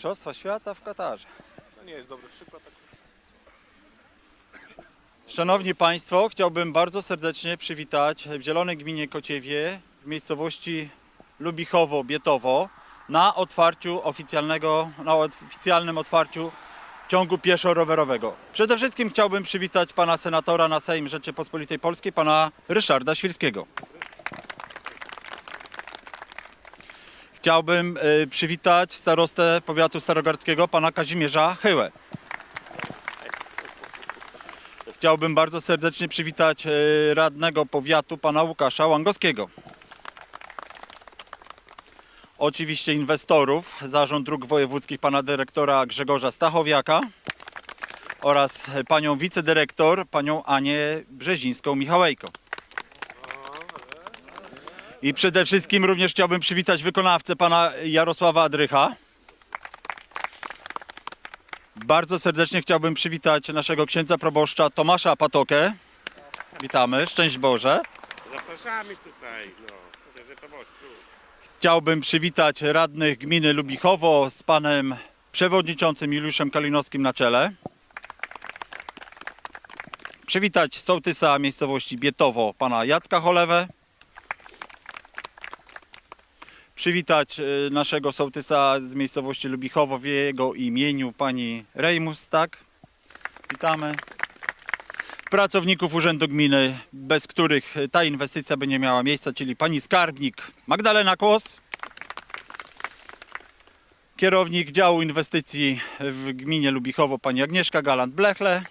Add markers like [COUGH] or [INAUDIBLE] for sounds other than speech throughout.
Mistrzostwa Świata w Katarze. To nie jest dobry przykład. tak. Szanowni Państwo, chciałbym bardzo serdecznie przywitać w Zielonej Gminie Kociewie w miejscowości Lubichowo-Bietowo na otwarciu oficjalnego, na oficjalnym otwarciu ciągu pieszo-rowerowego. Przede wszystkim chciałbym przywitać pana senatora na Sejm Rzeczypospolitej Polskiej, pana Ryszarda Świrskiego. Chciałbym y, przywitać starostę powiatu starogardzkiego, pana Kazimierza Chyłę. Chciałbym bardzo serdecznie przywitać e, radnego powiatu pana Łukasza Łangowskiego. Oczywiście inwestorów, zarząd dróg wojewódzkich pana dyrektora Grzegorza Stachowiaka oraz panią wicedyrektor, panią Anię Brzezińską-Michałejko. I przede wszystkim również chciałbym przywitać wykonawcę pana Jarosława Adrycha. Bardzo serdecznie chciałbym przywitać naszego księdza proboszcza Tomasza Patokę. Witamy, szczęść Boże. Zapraszamy tutaj, no. Mówię, że to mostu. Chciałbym przywitać radnych gminy Lubichowo z panem przewodniczącym Juliuszem Kalinowskim na czele. Przywitać sołtysa miejscowości Bietowo, pana Jacka Cholewę. Przywitać y, naszego sołtysa z miejscowości Lubichowo w jego imieniu, pani Rejmus, tak? Witamy. Pracowników Urzędu Gminy, bez których ta inwestycja by nie miała miejsca, czyli pani skarbnik Magdalena Kłos. Kierownik działu inwestycji w gminie Lubichowo pani Agnieszka Galant-Blechle.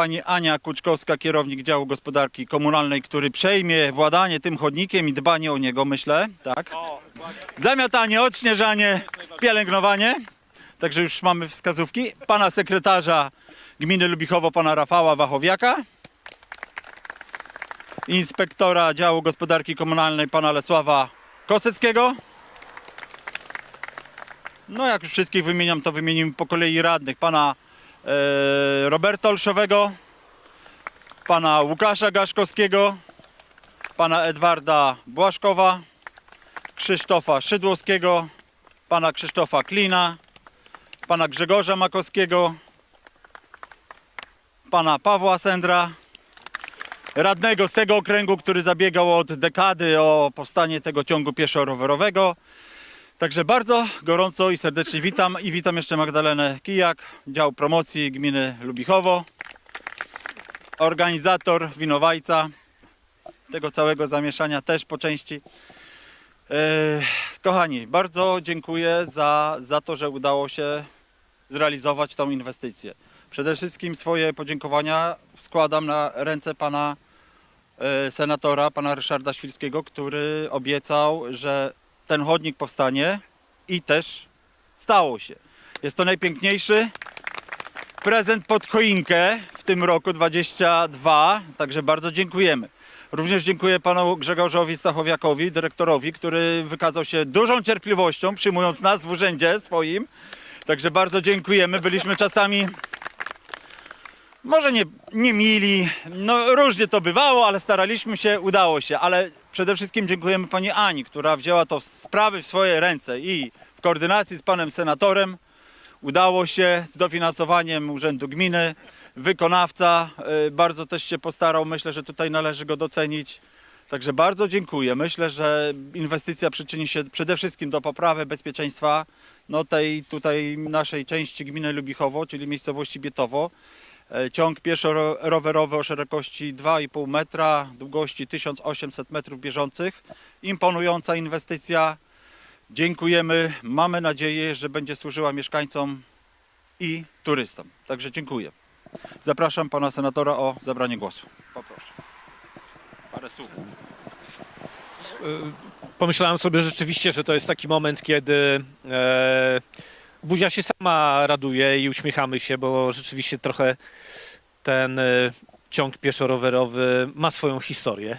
Pani Ania Kuczkowska, kierownik działu gospodarki komunalnej, który przejmie władanie tym chodnikiem i dbanie o niego, myślę. Tak. Zamiatanie, odśnieżanie, pielęgnowanie. Także już mamy wskazówki. Pana sekretarza gminy Lubichowo, pana Rafała Wachowiaka. Inspektora działu gospodarki komunalnej, pana Lesława Koseckiego. No jak już wszystkich wymieniam, to wymienimy po kolei radnych. Pana Roberta Olszowego, pana Łukasza Gaszkowskiego, pana Edwarda Błaszkowa, Krzysztofa Szydłowskiego, pana Krzysztofa Klina, pana Grzegorza Makowskiego, pana Pawła Sendra, radnego z tego okręgu, który zabiegał od dekady o powstanie tego ciągu pieszo-rowerowego. Także bardzo gorąco i serdecznie witam i witam jeszcze Magdalenę Kijak, dział promocji gminy Lubichowo, organizator, winowajca tego całego zamieszania też po części. E, kochani, bardzo dziękuję za, za to, że udało się zrealizować tą inwestycję. Przede wszystkim swoje podziękowania składam na ręce pana e, senatora, pana Ryszarda Świrskiego, który obiecał, że ten chodnik powstanie i też stało się. Jest to najpiękniejszy prezent pod choinkę w tym roku 22, także bardzo dziękujemy. Również dziękuję panu Grzegorzowi Stachowiakowi, dyrektorowi, który wykazał się dużą cierpliwością, przyjmując nas w urzędzie swoim. Także bardzo dziękujemy. Byliśmy czasami może nie, nie mili, no różnie to bywało, ale staraliśmy się, udało się. Ale przede wszystkim dziękujemy pani Ani, która wzięła to sprawy w swoje ręce i w koordynacji z panem senatorem udało się z dofinansowaniem Urzędu Gminy. Wykonawca y, bardzo też się postarał, myślę, że tutaj należy go docenić. Także bardzo dziękuję. Myślę, że inwestycja przyczyni się przede wszystkim do poprawy bezpieczeństwa no, tej tutaj naszej części gminy Lubichowo, czyli miejscowości Bietowo. E, Ciąg pieszo-rowerowy o szerokości 2,5 metra, długości 1800 metrów bieżących. Imponująca inwestycja. Dziękujemy. Mamy nadzieję, że będzie służyła mieszkańcom i turystom. Także dziękuję. Zapraszam pana senatora o zabranie głosu. Poproszę. Parę słów. Pomyślałem sobie rzeczywiście, że to jest taki moment, kiedy e, Buzia się sama raduje i uśmiechamy się, bo rzeczywiście trochę ten e, ciąg pieszo-rowerowy ma swoją historię.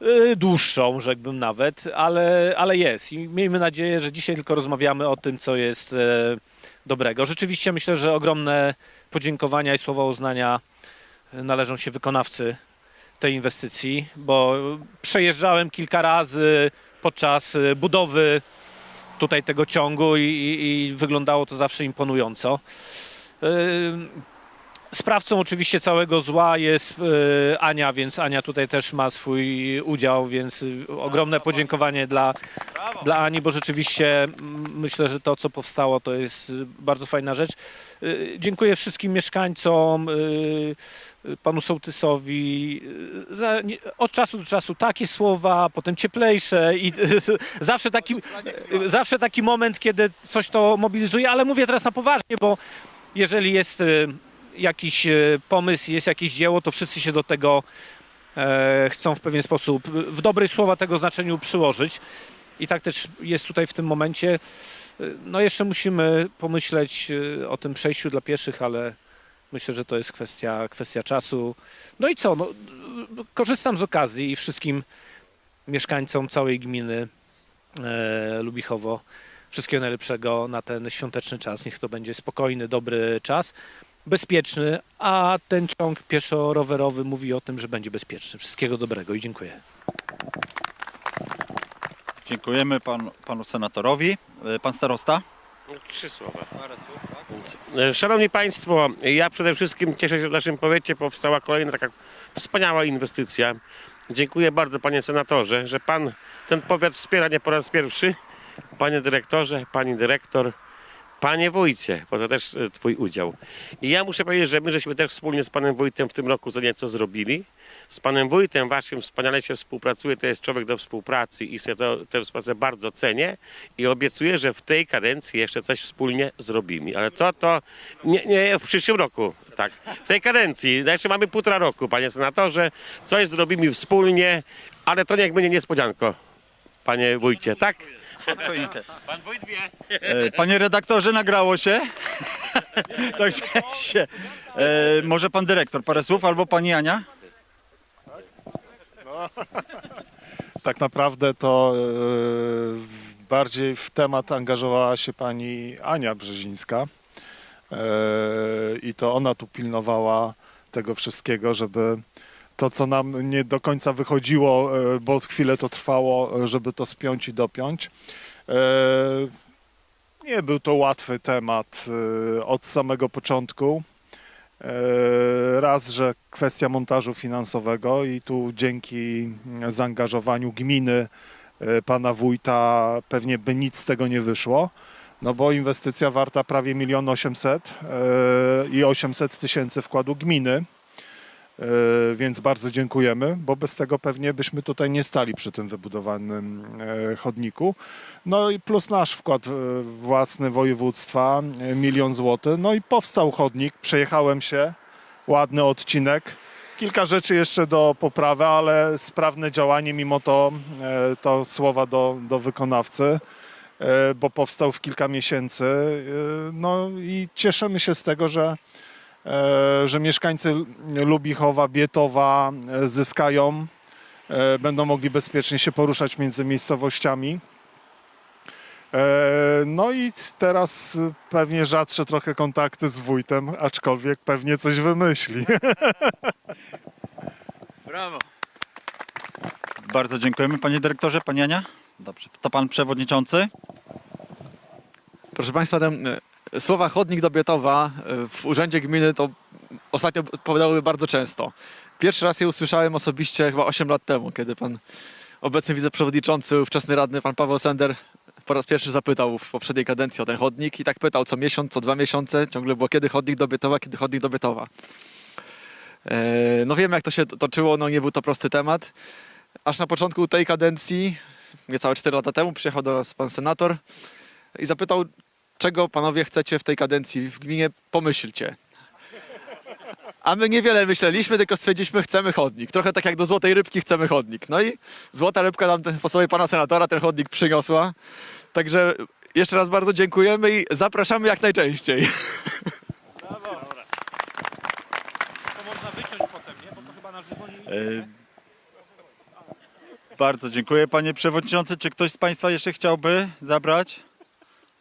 E, dłuższą, rzekłbym nawet, ale, ale jest. I miejmy nadzieję, że dzisiaj tylko rozmawiamy o tym, co jest e, dobrego. Rzeczywiście myślę, że ogromne podziękowania i słowa uznania należą się wykonawcy tej inwestycji, bo przejeżdżałem kilka razy podczas budowy tutaj tego ciągu i, i, i wyglądało to zawsze imponująco. Sprawcą oczywiście całego zła jest yy, Ania, więc Ania tutaj też ma swój udział, więc yy, ogromne podziękowanie dla, dla Ani, bo rzeczywiście mm, myślę, że to, co powstało, to jest y, bardzo fajna rzecz. Y, Dziękuję wszystkim mieszkańcom, y, y, panu Sołtysowi. y, Za, nie, od czasu do czasu takie słowa, potem cieplejsze i zawsze taki, y, zawsze taki moment, kiedy coś to mobilizuje, ale mówię teraz na poważnie, bo jeżeli jest y, jakiś y, pomysł, jest jakieś dzieło, to wszyscy się do tego e, chcą w pewien sposób, w dobrej słowa tego znaczeniu przyłożyć. I tak też jest tutaj w tym momencie. Y, No jeszcze musimy pomyśleć o tym przejściu dla pieszych, ale myślę, że to jest kwestia, kwestia czasu. No i co? No, korzystam z okazji i wszystkim mieszkańcom całej gminy e, Lubichowo wszystkiego najlepszego na ten świąteczny czas. Niech to będzie spokojny, dobry czas, bezpieczny, a ten ciąg pieszo-rowerowy mówi o tym, że będzie bezpieczny. Wszystkiego dobrego i dziękuję. Dziękujemy panu, panu senatorowi. E, Pan starosta? No, Trzy słowa. E, Szanowni Państwo, ja przede wszystkim cieszę się, że w naszym powiecie powstała kolejna taka wspaniała inwestycja. Dziękuję bardzo Panie Senatorze, że Pan ten powiat wspiera nie po raz pierwszy. Panie Dyrektorze, Pani Dyrektor, Panie Wójcie, bo to też e, Twój udział. I ja muszę powiedzieć, że my żeśmy też wspólnie z Panem Wójtem w tym roku co nieco zrobili. Z Panem Wójtem Waszym wspaniale się współpracuje, to jest człowiek do współpracy i sobie to, tę współpracę bardzo cenię i obiecuję, że w tej kadencji jeszcze coś wspólnie zrobimy. Ale co to? Nie, nie w przyszłym roku, tak. W tej kadencji, jeszcze mamy półtora roku, Panie Senatorze, coś zrobimy wspólnie, ale to niech będzie niespodzianko, Panie Wójcie, tak? Pod choinkę. Pan Wójt wie. E, Panie redaktorze, nagrało się. [LAUGHS] Także się. E, może pan dyrektor parę słów albo pani Ania? [LAUGHS] Tak naprawdę to e, bardziej w temat angażowała się pani Ania Brzezińska E, i to ona tu pilnowała tego wszystkiego, żeby to, co nam nie do końca wychodziło, e, bo chwilę to trwało, e, żeby to spiąć i dopiąć. E, Nie był to łatwy temat od samego początku. Raz, że kwestia montażu finansowego i tu dzięki zaangażowaniu gminy pana wójta pewnie by nic z tego nie wyszło. No bo inwestycja warta prawie milion osiemset i 800 tysięcy wkładu gminy. E, Więc bardzo dziękujemy, bo bez tego pewnie byśmy tutaj nie stali przy tym wybudowanym e, chodniku. No i plus nasz wkład e, własny województwa, milion złotych. No i powstał chodnik, przejechałem się, ładny odcinek. Kilka rzeczy jeszcze do poprawy, ale sprawne działanie, mimo to, to słowa do, do wykonawcy, bo powstał w kilka miesięcy. No i cieszymy się z tego, że, że mieszkańcy Lubichowa, Bietowa e, zyskają, e, będą mogli bezpiecznie się poruszać między miejscowościami. E, No i teraz pewnie rzadsze trochę kontakty z wójtem, aczkolwiek pewnie coś wymyśli. [LAUGHS] Brawo. Bardzo dziękujemy panie dyrektorze. Pani Ania? Dobrze. To pan przewodniczący? Proszę Państwa, ten, e, słowa chodnik do Bietowa e, w Urzędzie Gminy to ostatnio powiadały bardzo często. Pierwszy raz je usłyszałem osobiście chyba 8 lat temu, kiedy pan obecny wiceprzewodniczący, ówczesny radny, pan Paweł Sender po raz pierwszy zapytał w poprzedniej kadencji o ten chodnik i tak pytał co miesiąc, co dwa miesiące, ciągle było kiedy chodnik do Bietowa, kiedy chodnik do Bietowa. E, No wiem jak to się toczyło, no nie był to prosty temat. Aż na początku tej kadencji, niecałe 4 lata temu, przyjechał do nas pan senator i zapytał, czego panowie chcecie w tej kadencji w gminie, pomyślcie. A my niewiele myśleliśmy, tylko stwierdziliśmy, chcemy chodnik. Trochę tak jak do Złotej Rybki chcemy chodnik. No i Złota Rybka nam po sobie pana senatora ten chodnik przyniosła. Także jeszcze raz bardzo dziękujemy i zapraszamy jak najczęściej. E, Bardzo dziękuję panie przewodniczący. Czy ktoś z państwa jeszcze chciałby zabrać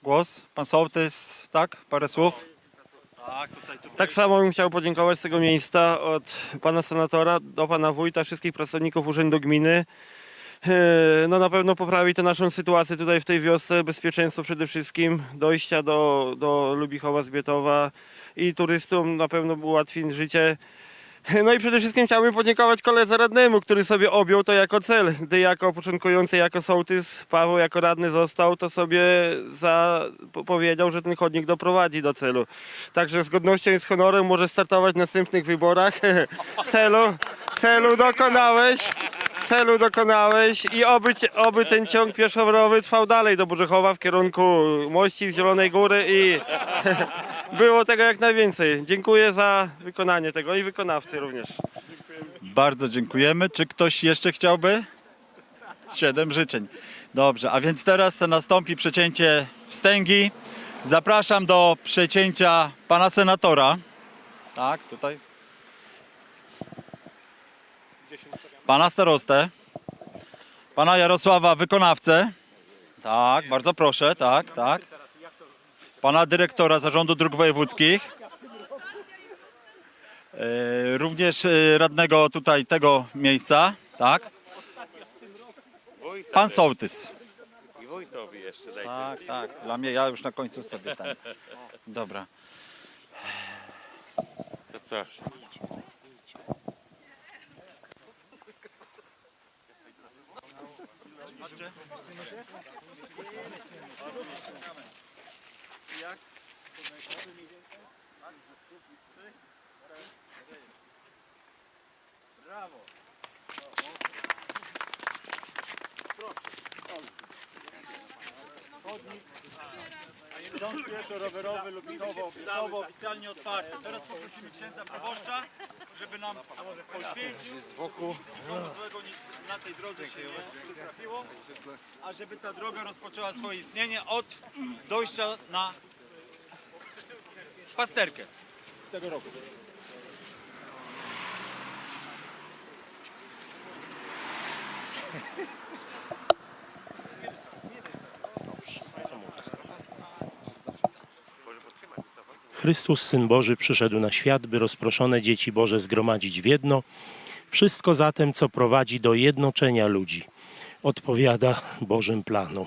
głos? Pan sołtys, tak? Parę słów? Tak, tutaj, tutaj. Tak samo bym chciał podziękować z tego miejsca od pana senatora do pana wójta, wszystkich pracowników Urzędu Gminy e, no na pewno poprawi to naszą sytuację tutaj w tej wiosce, bezpieczeństwo przede wszystkim, dojścia do, do Lubichowa, Zbietowa i turystom na pewno ułatwi życie. [LAUGHS] No i przede wszystkim chciałbym podziękować koledze radnemu, który sobie objął to jako cel. Gdy jako początkujący, jako sołtys, Paweł jako radny został, to sobie za, po- powiedział, że ten chodnik doprowadzi do celu. Także z godnością i z honorem może startować w następnych wyborach. [LAUGHS] celu, celu dokonałeś. Celu dokonałeś i oby, oby ten ciąg pieszo-rowerowy trwał dalej do Burzechowa w kierunku Mości, Zielonej Góry i [LAUGHS] było tego jak najwięcej. Dziękuję za wykonanie tego i wykonawcy również. Bardzo dziękujemy. Czy ktoś jeszcze chciałby? Siedem życzeń. Dobrze, a więc teraz nastąpi przecięcie wstęgi. Zapraszam do przecięcia pana senatora. Tak, tutaj. Pana starostę. Pana Jarosława wykonawcę. Tak, bardzo proszę, tak, tak. Pana dyrektora Zarządu Dróg Wojewódzkich. E, Również e, radnego tutaj tego miejsca, tak? Pan sołtys. I wójtowi jeszcze dajcie. Tak, tak. Dla mnie ja już na końcu sobie ten. Dobra. To co? Dom pieszo-rowerowy Lubikowo, Lubikowo oficjalnie otwarty. Teraz poprosimy księdza proboszcza, żeby nam poświęcił. Z boku. Na tej drodze się nie trafiło. A żeby ta droga rozpoczęła swoje istnienie od dojścia na pasterkę tego roku. Chrystus, Syn Boży, przyszedł na świat, by rozproszone dzieci Boże zgromadzić w jedno. Wszystko zatem, co prowadzi do jednoczenia ludzi, odpowiada Bożym planom.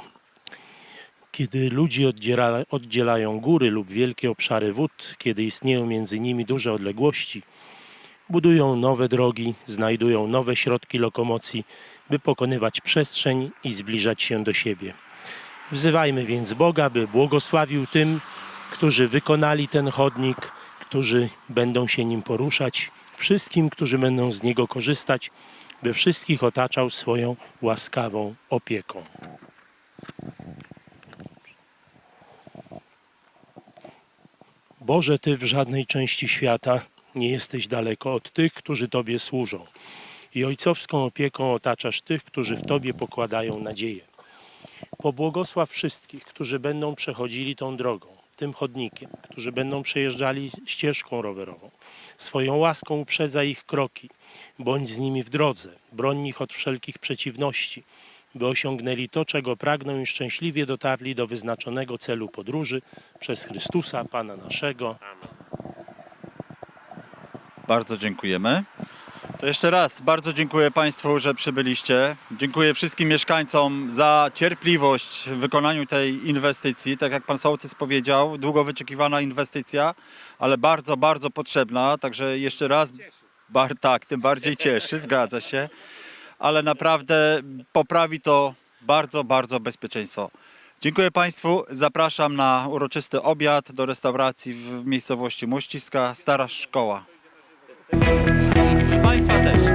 Kiedy ludzi oddziela, oddzielają góry lub wielkie obszary wód, kiedy istnieją między nimi duże odległości, budują nowe drogi, znajdują nowe środki lokomocji, by pokonywać przestrzeń i zbliżać się do siebie. Wzywajmy więc Boga, by błogosławił tym, którzy wykonali ten chodnik, którzy będą się nim poruszać, wszystkim, którzy będą z niego korzystać, by wszystkich otaczał swoją łaskawą opieką. Boże, Ty w żadnej części świata nie jesteś daleko od tych, którzy Tobie służą i ojcowską opieką otaczasz tych, którzy w Tobie pokładają nadzieję. Pobłogosław wszystkich, którzy będą przechodzili tą drogą, tym chodnikiem, którzy będą przejeżdżali ścieżką rowerową. Swoją łaską uprzedza ich kroki, bądź z nimi w drodze, broń ich od wszelkich przeciwności, by osiągnęli to, czego pragną i szczęśliwie dotarli do wyznaczonego celu podróży przez Chrystusa, Pana naszego. Bardzo dziękujemy. To jeszcze raz bardzo dziękuję Państwu, że przybyliście. Dziękuję wszystkim mieszkańcom za cierpliwość w wykonaniu tej inwestycji. Tak jak Pan Sołtys powiedział, długo wyczekiwana inwestycja, ale bardzo, bardzo potrzebna. Także jeszcze raz, bar, tak, tym bardziej cieszy, zgadza się. Ale naprawdę poprawi to bardzo, bardzo bezpieczeństwo. Dziękuję Państwu. Zapraszam na uroczysty obiad do restauracji w miejscowości Mościska, Stara Szkoła. I Państwa też.